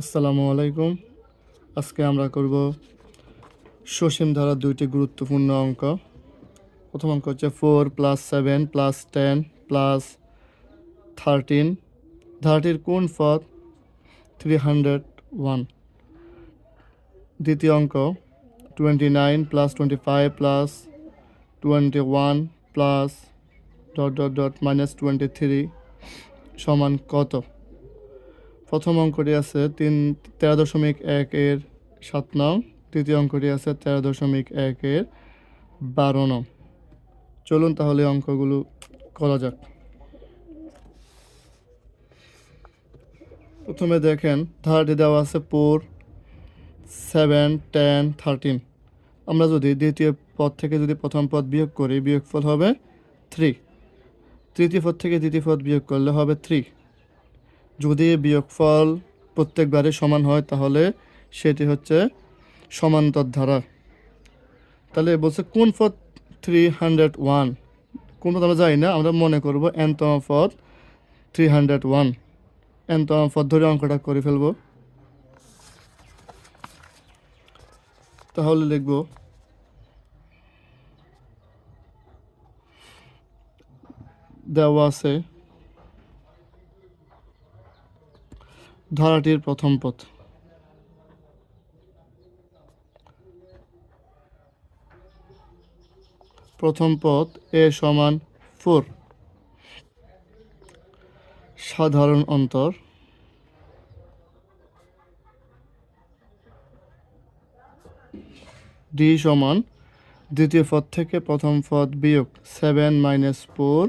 আসসালামু আলাইকুম। আজকে আমরা করব সসীম ধারার দুইটি গুরুত্বপূর্ণ অঙ্ক। প্রথম অঙ্ক হচ্ছে four plus seven plus ten plus thirteen ধারাটির কোন পদ? থ্রি হান্ড্রেড ওয়ান দ্বিতীয় অঙ্ক twenty nine plus twenty five plus twenty one plus dot dot dot minus twenty three সমান কত? প্রথম অঙ্কটি আছে তিন, তেরো দশমিক এক এর সাত নং। তৃতীয় অঙ্কটি আছে তেরো দশমিক এক এর বারো নং। চলুন তাহলে অঙ্কগুলো করা যাক। প্রথমে দেখেন, ধারাটি দেওয়া আছে ফোর সেভেন টেন থার্টিন আমরা যদি দ্বিতীয় পদ থেকে যদি প্রথম পদ বিয়োগ করি, বিয়োগফল হবে থ্রি তৃতীয় পদ থেকে দ্বিতীয় পদ বিয়োগ করলে হবে থ্রি যদি বিয়োগফল প্রত্যেকবারে সমান হয়, তাহলে সেটি হচ্ছে সমান্তর ধারা। তাহলে বলছে, কোন পদ থ্রি হান্ড্রেড ওয়ান কোন পদ আমরা জানি না, আমরা মনে করব এনতম পদ থ্রি হান্ড্রেড ওয়ান এনতম পদ ধরে অঙ্কটা করে ফেলব। তাহলে লিখব, দেওয়া আছে ধারাটির প্রথম পথ। প্রথম পথ এ সমান ফোর। সাধারণ অন্তর। ডি সমান দ্বিতীয় পদ থেকে প্রথম পদ বিয়োগ সেভেন মাইনাস ফোর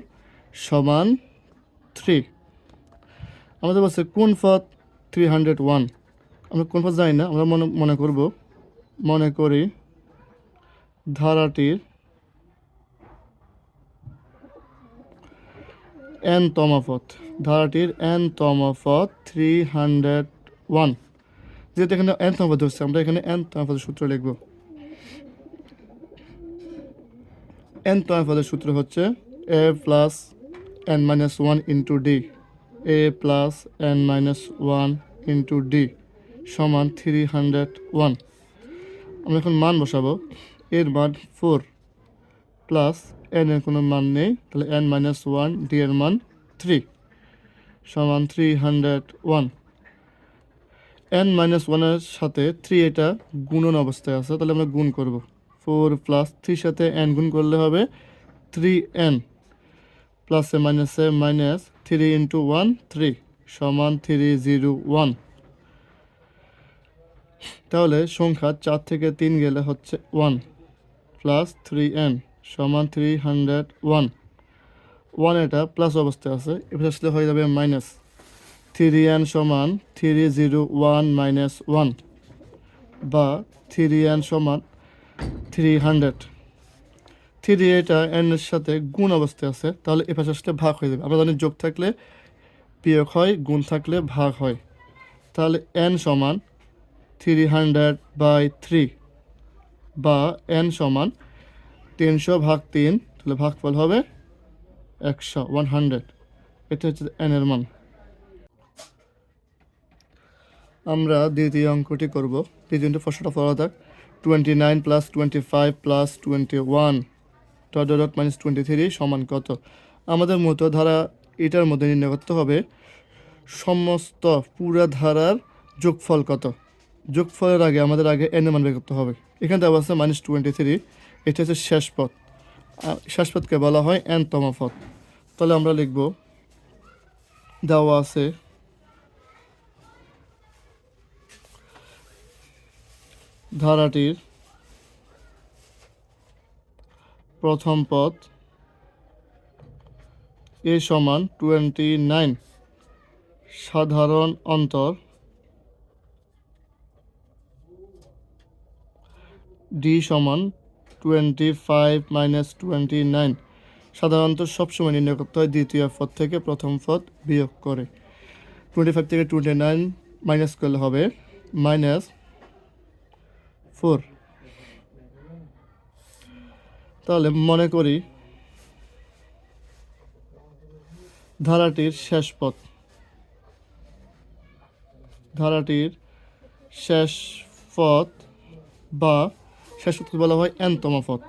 সমান থ্রি আমাদের বলছে কোন পদ থ্রি হান্ড্রেড ওয়ান আমরা কোন পদ জানি না, আমরা মনে মনে করব, মনে করি ধারাটির এন তমপথ ধারাটির এন তমপথ থ্রি হান্ড্রেড ওয়ান যেহেতু এখানে এন তমপথ হচ্ছে, আমরা এখানে এন তমপথের সূত্র লিখব। এন তমপথের সূত্র হচ্ছে a plus n minus one into d a plus n minus one into d সমান থ্রি হান্ড্রেড ওয়ান আমরা এখন মান বসাবো। এর মান ফোর প্লাস এন এর কোনো মান নেই, তাহলে এন মাইনাস ওয়ান ডি এর মান থ্রি সমান three hundred one n minus ওয়ানের সাথে থ্রি এটা গুণন অবস্থায় আছে, তাহলে আমরা গুণ করব। ফোর প্লাস থ্রির সাথে এন গুণ করলে হবে থ্রি এন প্লাসে মাইনাসে minus three into one three সমান থ্রি জিরো ওয়ান। তাহলে সংখ্যা চার থেকে তিন গেলে হচ্ছে ওয়ান প্লাস থ্রি এন সমান থ্রি হান্ড্রেড ওয়ান। ওয়ান এটা প্লাস অবস্থায় আছে এবার আসলে হয়ে যাবে মাইনাস থ্রি এন সমান three zero one minus one বা থ্রি এন সমান থ্রি হান্ড্রেড। থ্রি এটা এন এর সাথে গুণ অবস্থায় আছে, তাহলে এ পাশে আসলে ভাগ হয়ে যাবে। আমরা জানি যোগ থাকলে বিয়োগ হয়, গুণ থাকলে ভাগ হয়। তাহলে এন সমান থ্রি হান্ড্রেড বাই থ্রি বা এন সমান তিনশো ভাগ তিন, তাহলে ভাগফল হবে একশো ওয়ান হান্ড্রেড এটা হচ্ছে এন এর মান। আমরা দ্বিতীয় অঙ্কটি করব। দ্বিতীয় প্রশ্নটা পড়া থাক। Twenty nine plus twenty five plus twenty one twenty three সমান কত? আমাদের মতো ধারা এটার মধ্যে নির্ণয় করতে হবে সমস্ত পুরা ধারার যোগফল কত? যোগফলের আগে আমাদের আগে এন মান বের করতে হবে। এখানে দেওয়া আছে মাইনাস টোয়েন্টি থ্রি এটা হচ্ছে শেষ পথ। শেষ পথকে বলা হয় এন তম পথ। তাহলে আমরা লিখব, দেওয়া আছে ধারাটির প্রথম পদ এ সমান টোয়েন্টি নাইন সাধারণ অন্তর। ডি সমান twenty five minus twenty nine সাধারণত সবসময় নির্ণয় করতে হয় দ্বিতীয় পদ থেকে প্রথম পদ বিয়োগ করে। টোয়েন্টি ফাইভ থেকে টোয়েন্টি নাইন মাইনাস করলে হবে মাইনাস ফোর তাহলে মনে করি ধারাটির শেষ পথ। ধারাটির শেষ পথ বা শেষ পথকে বলা হয় এনতম পথ।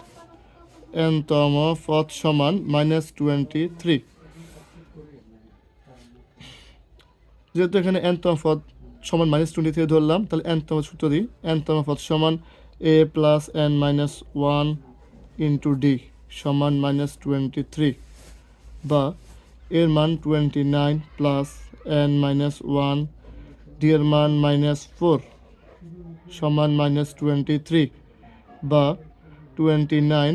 এনতম পথ সমান মাইনাস টোয়েন্টি থ্রি যেহেতু এখানে এনতম পথ সমান মাইনাস টোয়েন্টি থ্রি ধরলাম, তাহলে এনতম সূত্র দিই। এনতম পথ সমান a plus n minus one into d সমান মাইনাস টোয়েন্টি থ্রি বা এর মান twenty nine plus n minus one d এর মান মাইনাস ফোর সমান মাইনাস টোয়েন্টি থ্রি বা টোয়েন্টি নাইন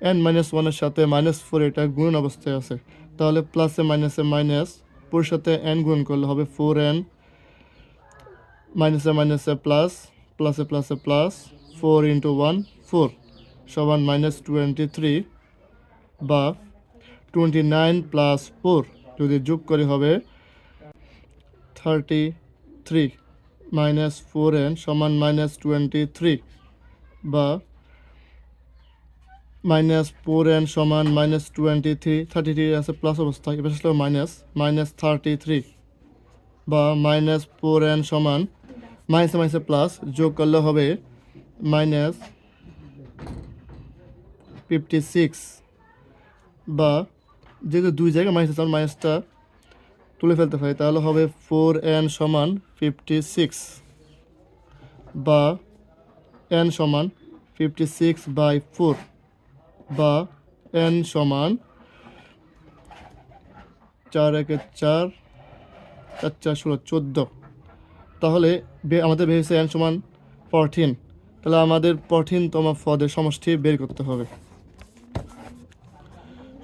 এন মাইনাস ওয়ানের সাথে মাইনাস ফোর এটা গুণ অবস্থায় আছে। তাহলে প্লাসে মাইনাসে মাইনাস ফোর সাথে এন গুণ করলে হবে ফোর এন মাইনাসে মাইনাসে প্লাস প্লাসে প্লাসে plus four into one four সমান মাইনাস টোয়েন্টি থ্রি বা টোয়েন্টি নাইন প্লাস ফোর যদি যোগ করে হবে thirty three minus four n সমান মাইনাস টোয়েন্টি থ্রি বা মাইনাস ফোর এন সমান minus twenty three thirty three আছে প্লাস অবস্থা, এবার আসলে মাইনাস মাইনাস থার্টি থ্রি বা মাইনাস ফোর এন সমান মাইনাসে মাইনাসে প্লাস যোগ করলে হবে মাইনাস ফিফটি সিক্স বা যেহেতু দুই জায়গায় মাইনাস আছে মাইনাসটা তুলে ফেলতে পারি, তাহলে হবে ফোর এন সমান ফিফটি সিক্স বা এন সমান ফিফটি সিক্স বাই ফোর বা এন সমান চার একে চার চার চার, ষোলো, চোদ্দ। তাহলে আমাদের ভেবেছে এন সমান ফরটিন তাহলে আমাদের ফরটিনতম পদের সমষ্টি বের করতে হবে।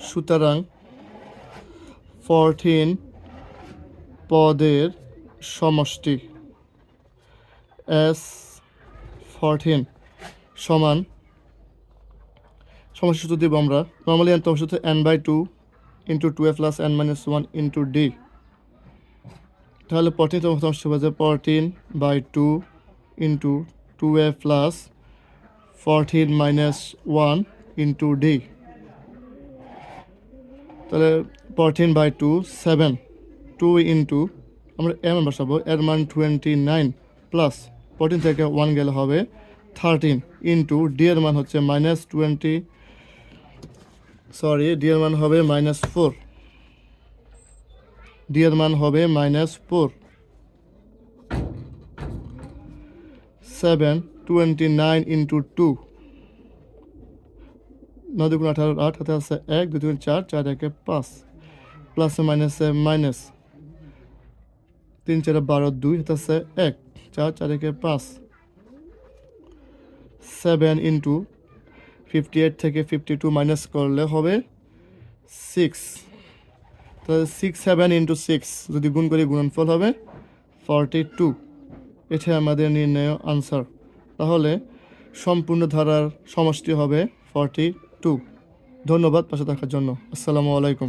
সুতরাং ফরটিন পদের সমষ্টি এস ফরটিন সমান সমষ্টি সূত্র দিব আমরা। নর্মালি এন তোমার সূত্র n by two into two a plus n minus one into d তাহলে ফরটিন তম সমষ্টি হবে যে fourteen by two into two a plus fourteen minus one into d তাহলে fourteen by two seven two into আমরা এর মান বসাবো, এর মান টোয়েন্টি নাইন প্লাস ফোরটিন থেকে ওয়ান গেলে হবে থার্টিন ইন্টু ডি এর মান হচ্ছে মাইনাস টোয়েন্টি সরি ডি এর মান হবে মাইনাস ফোর ডি এর মান হবে minus four seven twenty nine into two নয় দুগুণ আঠারো, আট হাতে আছে এক, দুই দুগুণ চার চার একে পাঁচ। প্লাসে মাইনাসে মাইনাস। তিন চারে বারো, দুই হাতে আছে এক, চার চার একে পাঁচ। সেভেন ইন্টু ফিফটি এইট থেকে ফিফটি টু মাইনাস করলে হবে সিক্স। তাহলে সিক্স, সেভেন ইন্টু সিক্স যদি গুণ করি গুণনফল হবে ফর্টি টু। এটাই আমাদের নির্ণয় আনসার। তাহলে সম্পূর্ণ ধারার সমষ্টি হবে ফর্টি টু ধন্যবাদ পাশে থাকার জন্য। আসসালামু আলাইকুম।